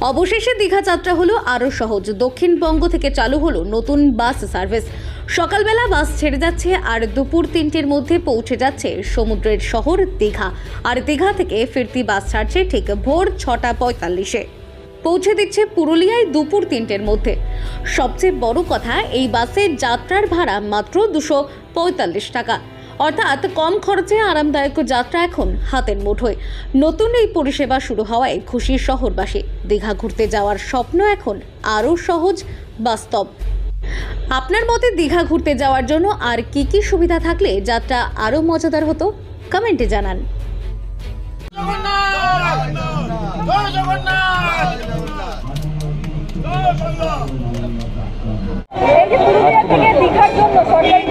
অবশেষে দীঘা যাত্রা হলো আরও সহজ। দক্ষিণবঙ্গ থেকে চালু হলো নতুন বাস সার্ভিস। সকালবেলা বাস ছেড়ে যাচ্ছে আর দুপুর তিনটের মধ্যে পৌঁছে যাচ্ছে সমুদ্রের শহর দীঘা। আর দীঘা থেকে ফিরতি বাস ছাড়ছে ঠিক ভোর ছটা পঁয়তাল্লিশে। পৌঁছে দিচ্ছে পুরুলিয়ায় দুপুর তিনটের মধ্যে। সবচেয়ে বড় কথা, এই বাসের যাত্রার ভাড়া মাত্র দুশো পঁয়তাল্লিশ টাকা। অর্থাৎ কম খরচে আরামদায়ক যাত্রা এখন হাতের মুঠোয়। নতুন এই পরিষেবা শুরু হওয়ায় খুশি শহরবাসী। দীঘা ঘুরতে যাওয়ার স্বপ্ন এখন আরও সহজ, বাস্তব। আপনার মতে দীঘা ঘুরতে যাওয়ার জন্য আর কি কি সুবিধা থাকলে যাত্রা আরও মজাদার হতো? কমেন্টে জানান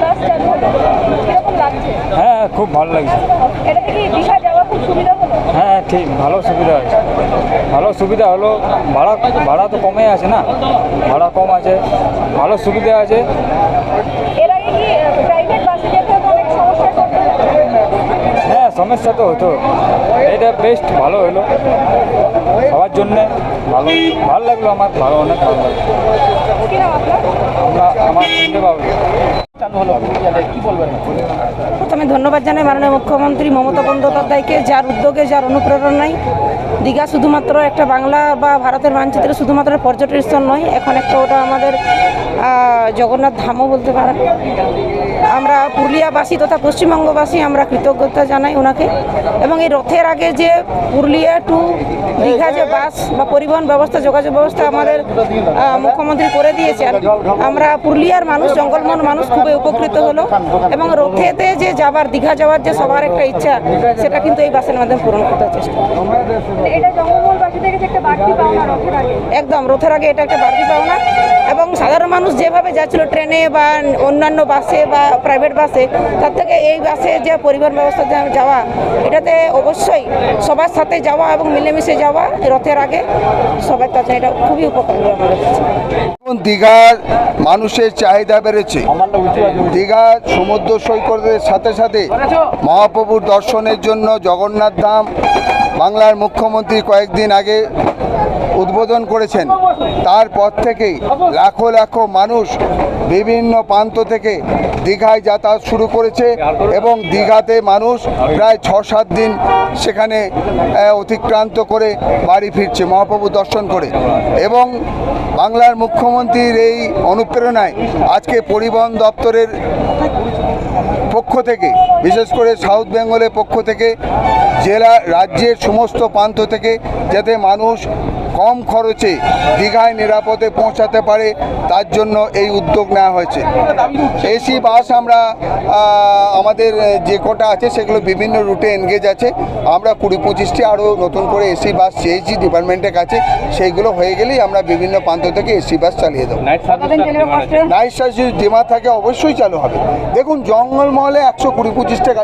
বাস চালু হলো কীরকম লাগছে হ্যাঁ খুব ভালো লাগছে। হ্যাঁ ঠিক ভালো সুবিধা আছে। ভালো সুবিধা হলো ভাড়া ভাড়া তো কমে আছে না? ভাড়া কম আছে ভালো সুবিধা আছে। হ্যাঁ সমস্যা তো হতো। এটা বেস্ট ভালো হলো। সবার জন্যে ভালো ভালো লাগল আমার ভালো অনেক ভালো লাগল। আমরা আমার শুনতে পাবো প্রথমে ধন্যবাদ জানাই মাননীয় মুখ্যমন্ত্রী মমতা বন্দ্যোপাধ্যায়কে, যার উদ্যোগে, যার অনুপ্রেরণায়। দীঘা শুধুমাত্র একটা বাংলা বা ভারতের মানচিত্রে শুধুমাত্র পর্যটন স্থল নয়, এখন একটা ওটা আমাদের জগন্নাথ ধামও বলতে পারেন। আমরা পুরুলিয়াবাসী তথা পশ্চিমবঙ্গবাসী আমরা কৃতজ্ঞতা জানাই ওনাকে। এবং এই রথের আগে যে পুরুলিয়া টু দীঘা যে বাস বা পরিবহন ব্যবস্থা, যোগাযোগ ব্যবস্থা আমাদের মুখ্যমন্ত্রী করে দিয়েছেন, আমরা পুরুলিয়ার মানুষ জঙ্গলমন মানুষ খুবই উপকৃত হলো এবং রথেতে যে যাবার দীঘা যাওয়ার যে সবার একটা ইচ্ছা সেটা কিন্তু এই বাসের মাধ্যমে পূরণ করতে চেষ্টা মানে একদম রথের আগে এটা একটা বাড়তি পাওনা। এবং সাধারণ মানুষ যেভাবে যাচ্ছিল ট্রেনে বা অন্যান্য বাসে বা প্রাইভেট বাসে, তার থেকে এই বাসে যে পরিবহন ব্যবস্থা যাওয়া, এটাতে অবশ্যই সবার সাথে যাওয়া এবং মিলেমিশে যাওয়া রথের আগে সবার কাছে এটা খুবই উপকার দীঘার মানুষের চাহিদা বেড়েছে। দীঘা সমুদ্র সৈকতের সাথে সাথে মহাপ্রভুর দর্শনের জন্য জগন্নাথ ধাম বাংলার মুখ্যমন্ত্রী কয়েকদিন আগে উদ্বোধন করেছেন। তারপর থেকেই লাখো লাখো মানুষ বিভিন্ন প্রান্ত থেকে দীঘায় যাতায়াত শুরু করেছে এবং দীঘাতে মানুষ প্রায় ছ সাত দিন সেখানে অতিক্রান্ত করে বাড়ি ফিরছে, মহাপ্রভু দর্শন করে। এবং বাংলার মুখ্যমন্ত্রীর এই অনুপ্রেরণায় আজকে পরিবহন দপ্তরের পক্ষ থেকে, বিশেষ করে সাউথ বেঙ্গলের পক্ষ থেকে জেলা রাজ্যের সমস্ত প্রান্ত থেকে যাতে মানুষ কম খরচে দীঘায় নিরাপদে পৌঁছাতে পারে তার জন্য এই উদ্যোগ নেওয়া হয়েছে। এসি বাস আমরা আমাদের যে কটা আছে সেগুলো বিভিন্ন রুটে এনগেজ আছে। আমরা কুড়ি পঁচিশটি আরও নতুন করে এসি বাস চেয়েছি ডিপার্টমেন্টের কাছে সেইগুলো হয়ে গেলেই আমরা বিভিন্ন প্রান্ত থেকে এসি বাস চালিয়ে দেবো। নাইট সার্ভিস ডিমার থাকে অবশ্যই চালু হবে। দেখুন জঙ্গলমহলে একশো কুড়ি পঁচিশটা গাড়ি